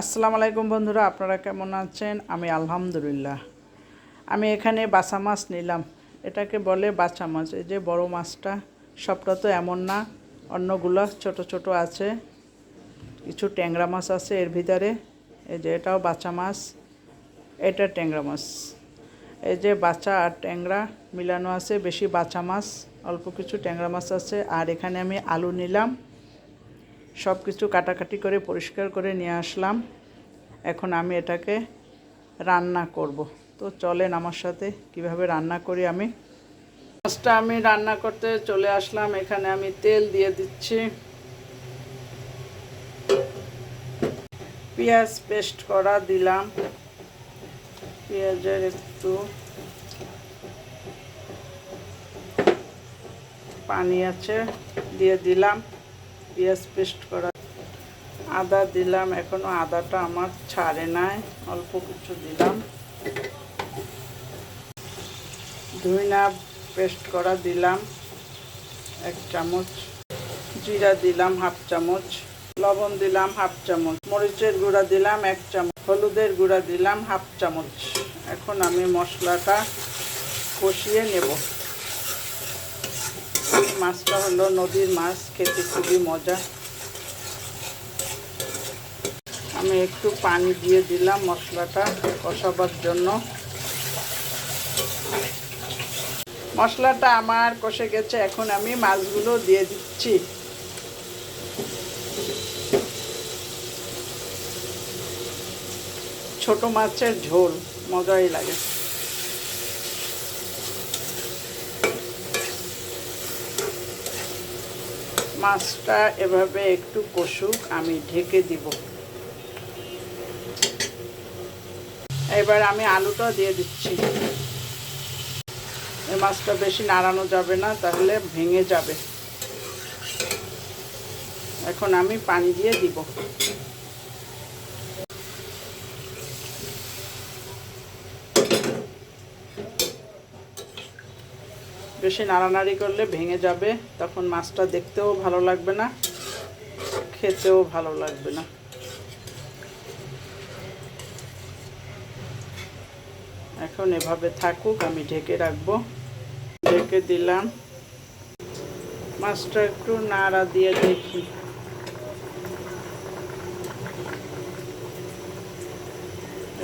আসসালামু আলাইকুম বন্ধুরা, আপনারা কেমন আছেন? আমি আলহামদুলিল্লাহ। আমি এখানে বাসা মাছ নিলাম। এটাকে বলে বাছা মাছ। এই যে বড় মাছটা, সবটা তো এমন না, অন্যগুলো ছোট ছোট আছে। কিছু ট্যাংরা মাছ আছে এর ভিতরে। এই যে এটাও বাচ্চা মাছ, এটা ট্যাংরা মাছ। এই যে বাচ্চা আর ট্যাংরা মিলানো আছে, বেশি বাচ্চা মাছ, অল্প কিছু ট্যাংরা মাছ আছে। আর এখানে আমি আলু নিলাম। সব কিছু কাটাকাটি করে, পরিষ্কার করে নিয়ে আসলাম। এখন আমি এটাকে রান্না করব। তো চলেন আমার সাথে, কীভাবে রান্না করি আমি? মাছটা আমি রান্না করতে চলে আসলাম। এখানে আমি তেল দিয়ে দিচ্ছি। পেঁয়াজ পেস্ট করা দিলাম। পেঁয়াজের একটু পানি আছে, দিয়ে দিলাম। পেঁয়াজ পেস্ট করা। আদা দিলাম, এখনও আদাটা আমার ছাড়ে নাই, অল্প কিছু দিলাম। ধুইনা পেস্ট করা দিলাম, এক চামচ। জিরা দিলাম, হাফ চামচ। লবণ দিলাম, হাফ চামচ। মরিচের গুঁড়া দিলাম, এক চামচ। হলুদের গুঁড়া দিলাম, হাফ চামচ। এখন আমি মশলাটা কষিয়ে নেব। মাছটা হলো নদীর মাছ, খেতে খুবই মজা। আমি একটু পানি দিয়ে দিলাম মশলাটা কষাবার জন্য। মশলাটা আমার কষে গেছে, এখন আমি মাছগুলো দিয়ে দিচ্ছি। ছোট মাছের ঝোল, মজাই লাগে। মাছটা এভাবে একটু কষুক, আমি ঢেকে দিব। এবার আমি আলুটা দিয়ে দিচ্ছি। এই মাছটা বেশি নাড়ানো যাবে না, তাহলে ভেঙে যাবে। এখন আমি পানি দিয়ে দিব। বেশি নাড়ানাড়ি করলে ভেঙে যাবে, তখন মাছটা দেখতেও ভালো লাগবে না, খেতেও ভালো লাগবে না। এখন এভাবে থাকুক, আমি ঢেকে রাখব। ঢেকে দিলাম। মাছটা একটু নাড়া দিয়ে দেখি।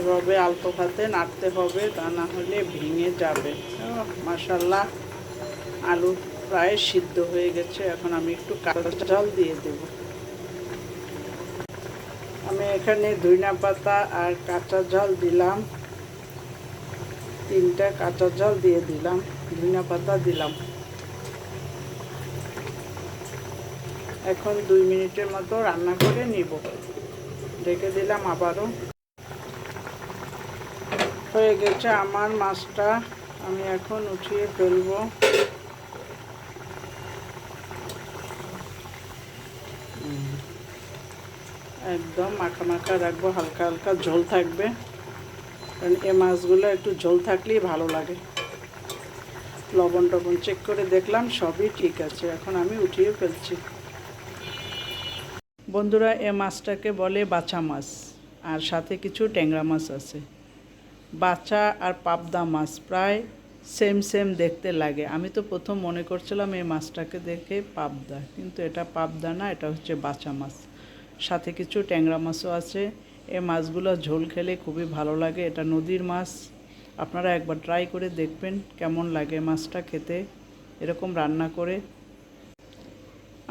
এভাবে আলতো হাতে নাড়তে হবে, তা না হলে ভেঙে যাবে। মাসাল্লাহ আলু প্রায় সিদ্ধ হয়ে গেছে, এখন আমি একটু কাঁচা জল দিয়ে দেব। আমি এখানে ধইনা পাতা আর কাঁচা জল দিলাম। তিনটা কাঁচা জল দিয়ে দিলাম, ধইনা পাতা দিলাম। এখন দুই মিনিটের মতো রান্না করে নিব। ঢেকে দিলাম আবারও। হয়ে গেছে আমার মাছটা, আমি এখন উঠিয়ে ফেলব। একদম মাখা মাখা রাখব, হালকা হালকা ঝোল থাকবে। কারণ এ মাছগুলো একটু ঝোল থাকলেই ভালো লাগে। লবণ টবণ চেক করে দেখলাম, সবই ঠিক আছে। এখন আমি উঠিয়ে ফেলছি। বন্ধুরা, এ মাছটাকে বলে বাছা মাছ, আর সাথে কিছু ট্যাংরা মাছ আছে। বাচ্চা আর পাবদা মাছ, প্রায় সেম সেম দেখতে লাগে। আমি তো প্রথম মনে করছিলাম এই মাছটাকে দেখে পাবদা, কিন্তু এটা পাবদা না, এটা হচ্ছে বাচ্চা মাছ। সাথে কিছু ট্যাংরা মাছও আছে। এই মাছগুলো ঝোল খেলে খুবই ভালো লাগে। এটা নদীর মাছ। আপনারা একবার ট্রাই করে দেখবেন কেমন লাগে মাছটা খেতে। এরকম রান্না করে।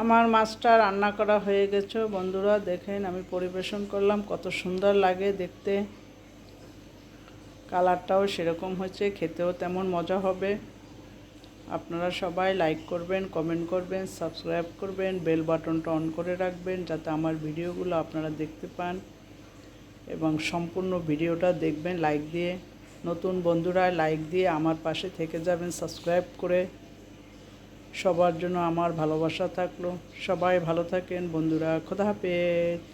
আমার মাছটা রান্না করা হয়ে গেছে। বন্ধুরা, দেখেন আমি পরিবেশন করলাম। কত সুন্দর লাগে দেখতে। কালারটাও সেরকম হয়েছে খেতেও তেমন মজা হবে। আপনারা সবাই লাইক করবেন কমেন্ট করবেন সাবস্ক্রাইব করবেন বেল বাটনটা অন করে রাখবেন যাতে আমার ভিডিওগুলো আপনারা দেখতে পান এবং সম্পূর্ণ ভিডিওটা দেখবেন লাইক দিয়ে। নতুন বন্ধুরা লাইক দিয়ে আমার পাশে থেকে যাবেন সাবস্ক্রাইব করে। সবার জন্য আমার ভালোবাসা থাকল। সবাই ভালো থাকেন বন্ধুরা, খোদা হাফেজ।